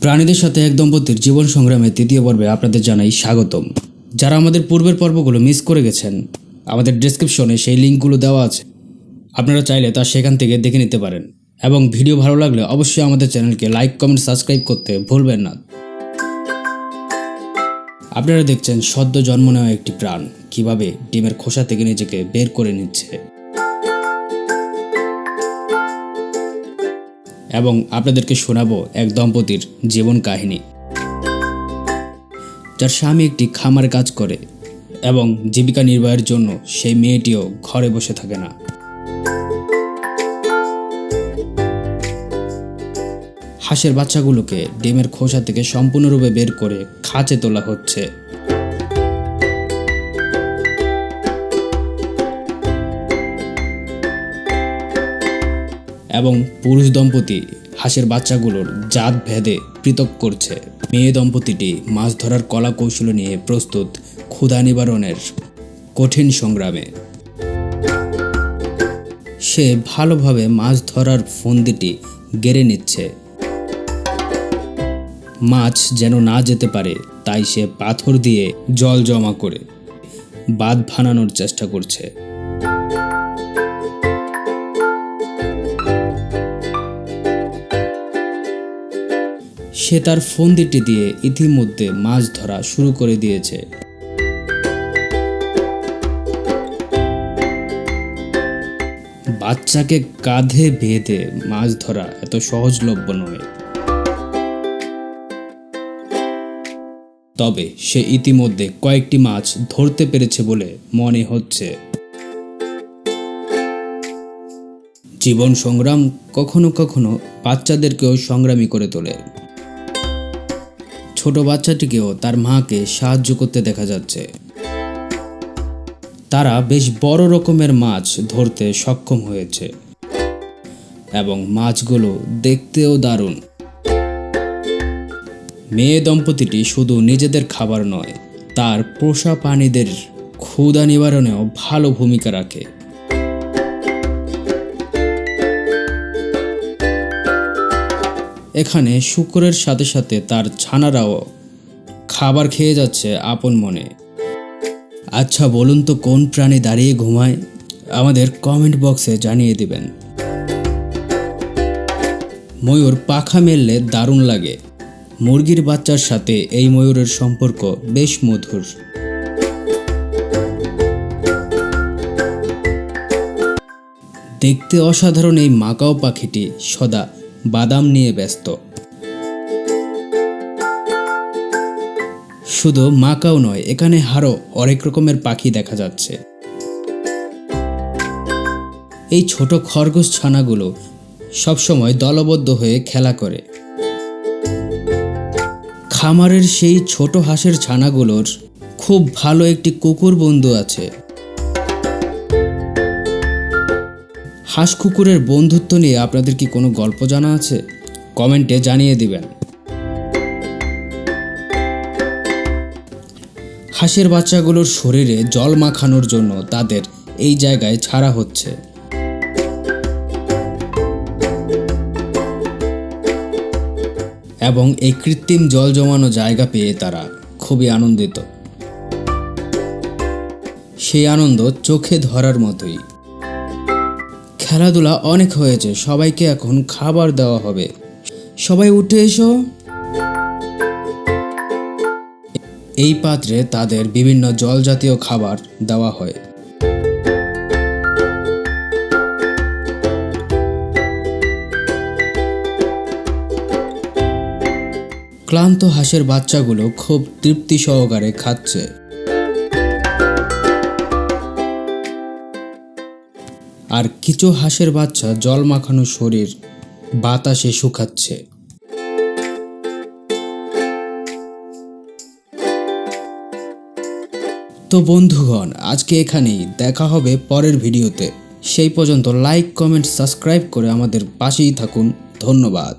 প্রাণীদের সাথে এক দম্পতির জীবন সংগ্রামে তৃতীয় পর্বে আপনাদের জানাই স্বাগতম। যারা আমাদের পূর্বের পর্বগুলো মিস করে গেছেন, আমাদের ডেসক্রিপশনে সেই লিঙ্কগুলো দেওয়া আছে। আপনারা চাইলে তা সেখান থেকে দেখে নিতে পারেন। এবং ভিডিও ভালো লাগলে অবশ্যই আমাদের চ্যানেলকে লাইক কমেন্ট সাবস্ক্রাইব করতে ভুলবেন না। আপনারা দেখছেন সদ্য জন্ম নেওয়া একটি প্রাণ। কীভাবে ডিমের খোসা থেকে নিজেকে বের করে নিচ্ছে? এবং আপনাদেরকে শোনাবো এক দম্পতির জীবন কাহিনী। যার স্বামী একটি খামার কাজ করে এবং জীবিকা নির্বাহের জন্য সেই মেয়েটিও ঘরে বসে থাকে না। হাঁসের বাচ্চাগুলোকে ডিমের খোসা থেকে সম্পূর্ণরূপে বের করে খাঁচে তোলা হচ্ছে। এবং পুরুষ দম্পতি হাঁসের বাচ্চাগুলোর জাত ভেদে পৃথক করছে। মেয়ে দম্পতিটি মাছ ধরার কলা কৌশল নিয়ে প্রস্তুত ক্ষুধা নিবারণের কঠিন সংগ্রামে। সে ভালোভাবে মাছ ধরার ফন্দিটি গেড়ে নিচ্ছে। মাছ যেন না যেতে পারে, তাই সে পাথর দিয়ে জল জমা করে বাঁধ বানানোর চেষ্টা করছে। সে তার ফন্দিটি দিয়ে ইতিমধ্যে মাছ ধরা শুরু করে দিয়েছে। বাচ্চাকে কাঁধে বেঁধে মাছ ধরা এত সহজলভ্য নয়। তবে সে ইতিমধ্যে কয়েকটি মাছ ধরতে পেরেছে বলে মনে হচ্ছে। জীবন সংগ্রাম কখনো কখনো বাচ্চাদেরকেও সংগ্রামী করে তোলে। ছোট বাচ্চাটিকেও তার মাকে সাহায্য করতে দেখা যাচ্ছে। তারা বেশ বড় রকমের মাছ ধরতে সক্ষম হয়েছে। এবং মাছগুলো দেখতেও দারুণ। মেয়ে দম্পতিটি শুধু নিজেদের খাবার নয়, তার পোষা প্রাণীদের ক্ষুধা নিবারণেও ভালো ভূমিকা রাখে। এখানে শুকরের সাথে সাথে তার ছানারাও খাবার খেয়ে যাচ্ছে আপন মনে। আচ্ছা বলুন তো কোন প্রাণী দাঁড়িয়ে ঘুমায়? আমাদের কমেন্ট বক্সে জানিয়ে দিবেন। ময়ূর পাখা মেললে দারুণ লাগে। মুরগির বাচ্চার সাথে এই ময়ূরের সম্পর্ক বেশ মধুর। দেখতে অসাধারণ এই মাকাও পাখিটি সদা বাদাম নিয়ে ব্যস্ত। শুধু মাকাও নয়, এখানে আরও অনেক রকমের পাখি দেখা যাচ্ছে। এই ছোট খরগোশ ছানাগুলো সবসময় দলবদ্ধ হয়ে খেলা করে। খামারের সেই ছোট হাঁসের ছানাগুলোর খুব ভালো একটি কুকুর বন্ধু আছে। হাঁস কুকুরের বন্ধুত্ব নিয়ে আপনাদের কি কোনো গল্প জানা আছে? কমেন্টে জানিয়ে দিবেন। হাঁসের বাচ্চাগুলোর শরীরে জল মাখানোর জন্য তাদের এই জায়গায় ছাড়া হচ্ছে। এবং এই কৃত্রিম জল জমানো জায়গা পেয়ে তারা খুবই আনন্দিত। সেই আনন্দ চোখে ধরার মতোই। খেলাধুলা অনেক হয়েছে, সবাইকে এখন খাবার দেওয়া হবে। সবাই উঠে এসো। এই পাত্রে তাদের বিভিন্ন জল জাতীয় খাবার দেওয়া হয়। ক্লান্ত হাঁসের বাচ্চাগুলো খুব তৃপ্তি সহকারে খাচ্ছে। আর কিছু হাঁসের বাচ্চা জল মাখানো শরীর, বাতাসে শুকাচ্ছে। তো বন্ধুগণ, আজকে এখানেই দেখা হবে পরের ভিডিওতে। সেই পর্যন্ত লাইক, কমেন্ট, সাবস্ক্রাইব করে আমাদের পাশেই থাকুন। ধন্যবাদ।